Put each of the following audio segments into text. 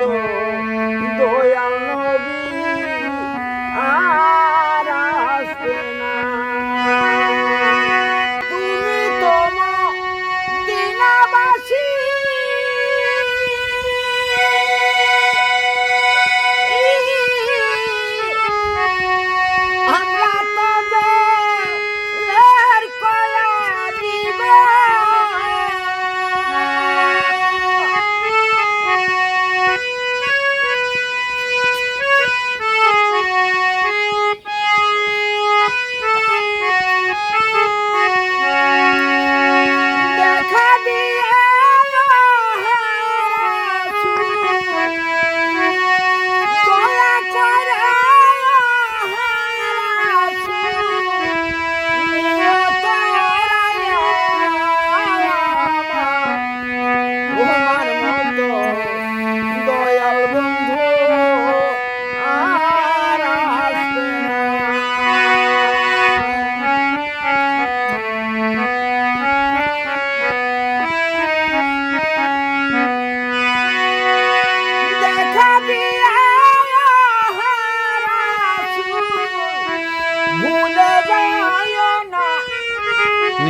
তো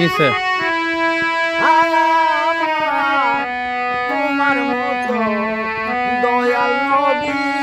নিচে তোমার মতো দয়াল নবী।